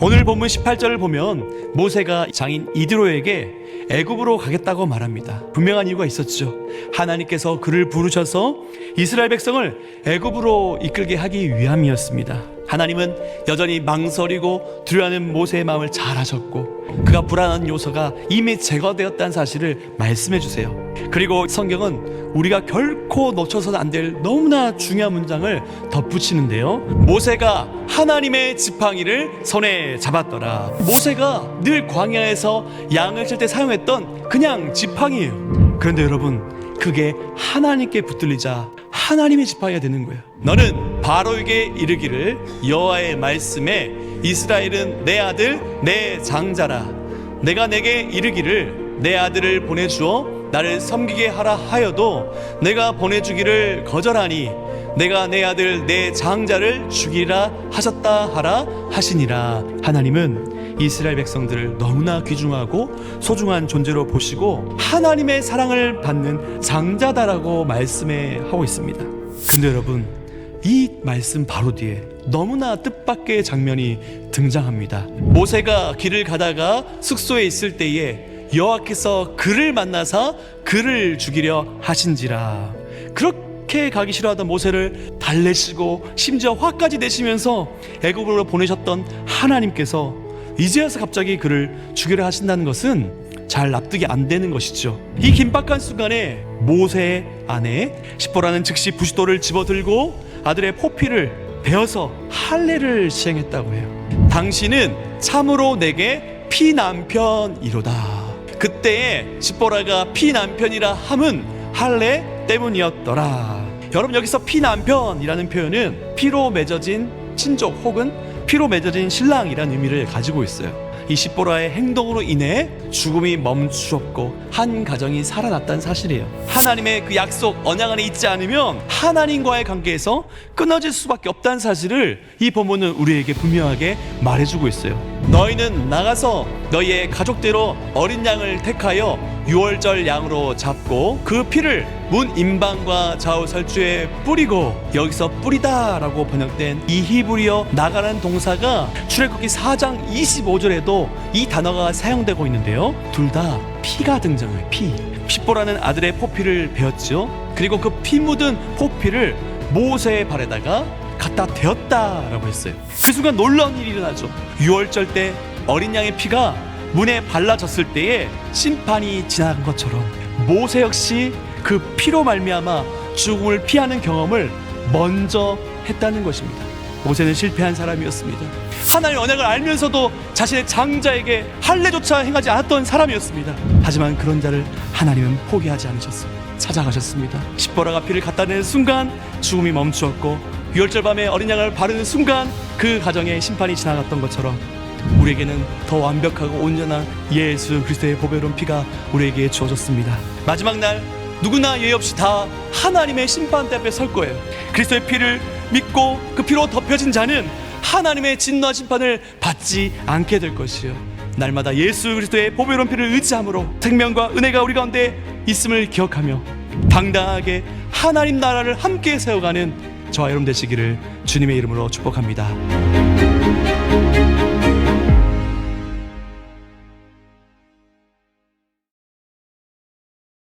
오늘 본문 18절을 보면 모세가 장인 이드로에게 애굽으로 가겠다고 말합니다. 분명한 이유가 있었죠. 하나님께서 그를 부르셔서 이스라엘 백성을 애굽으로 이끌게 하기 위함이었습니다. 하나님은 여전히 망설이고 두려워하는 모세의 마음을 잘 아셨고 그가 불안한 요소가 이미 제거되었다는 사실을 말씀해 주세요. 그리고 성경은 우리가 결코 놓쳐서는 안 될 너무나 중요한 문장을 덧붙이는데요. 모세가 하나님의 지팡이를 손에 잡았더라. 모세가 늘 광야에서 양을 칠 때 사용했던 그냥 지팡이에요. 그런데 여러분, 그게 하나님께 붙들리자 하나님의 지팡이가 되는 거예요. 너는 바로에게 이르기를 여호와의 말씀에 이스라엘은 내 아들 내 장자라. 내가 내게 이르기를 내 아들을 보내주어 나를 섬기게 하라 하여도 내가 보내주기를 거절하니 내가 내 아들 내 장자를 죽이라 하셨다 하라 하시니라 하나님은 이스라엘 백성들을 너무나 귀중하고 소중한 존재로 보시고 하나님의 사랑을 받는 장자다라고 말씀해 하고 있습니다. 근데 여러분 이 말씀 바로 뒤에 너무나 뜻밖의 장면이 등장합니다. 모세가 길을 가다가 숙소에 있을 때에 여호와께서 그를 만나사 그를 죽이려 하신지라. 그렇게 가기 싫어하던 모세를 달래시고 심지어 화까지 내시면서 애굽으로 보내셨던 하나님께서 이제야서 갑자기 그를 죽이려 하신다는 것은 잘 납득이 안 되는 것이죠. 이 긴박한 순간에 모세의 아내 시보라는 즉시 부시도를 집어들고 아들의 포피를 베어서 할례를 시행했다고 해요. 당신은 참으로 내게 피남편이로다. 그때에 시보라가 피남편이라 함은 할례 때문이었더라. 여러분 여기서 피남편이라는 표현은 피로 맺어진 친족 혹은 피로 맺어진 신랑이라는 의미를 가지고 있어요. 이 시보라의 행동으로 인해 죽음이 멈추었고 한 가정이 살아났다는 사실이에요. 하나님의 그 약속 언약 안에 있지 않으면 하나님과의 관계에서 끊어질 수밖에 없다는 사실을 이 본문은 우리에게 분명하게 말해주고 있어요. 너희는 나가서 너희의 가족대로 어린 양을 택하여 유월절 양으로 잡고 그 피를 문 임방과 좌우 설주에 뿌리고 여기서 뿌리다라고 번역된 이 히브리어 나가라는 동사가 출애굽기 4장 25절에도 이 단어가 사용되고 있는데요. 둘 다 피가 등장해요. 피. 핏보라는 아들의 포피를 베었죠. 그리고 그 피 묻은 포피를 모세의 발에다가 갖다 대었다라고 했어요. 그 순간 놀라운 일이 일어나죠. 유월절 때 어린 양의 피가 문에 발라졌을 때에 심판이 지나간 것처럼 모세 역시 그 피로 말미암아 죽음을 피하는 경험을 먼저 했다는 것입니다. 모세는 실패한 사람이었습니다. 하나님의 언약을 알면서도 자신의 장자에게 할례조차 행하지 않았던 사람이었습니다. 하지만 그런 자를 하나님은 포기하지 않으셨어요. 찾아가셨습니다. 십보라가 피를 갖다 내는 순간 죽음이 멈추었고 유월절 밤에 어린 양을 바르는 순간 그 가정에 심판이 지나갔던 것처럼 우리에게는 더 완벽하고 온전한 예수 그리스도의 보배로운 피가 우리에게 주어졌습니다. 마지막 날 누구나 예의 없이 다 하나님의 심판대 앞에 설 거예요. 그리스도의 피를 믿고 그 피로 덮여진 자는 하나님의 진노와 심판을 받지 않게 될 것이요. 날마다 예수 그리스도의 보배로운 피를 의지함으로 생명과 은혜가 우리 가운데 있음을 기억하며 당당하게 하나님 나라를 함께 세워가는 저와 여러분 되시기를 주님의 이름으로 축복합니다.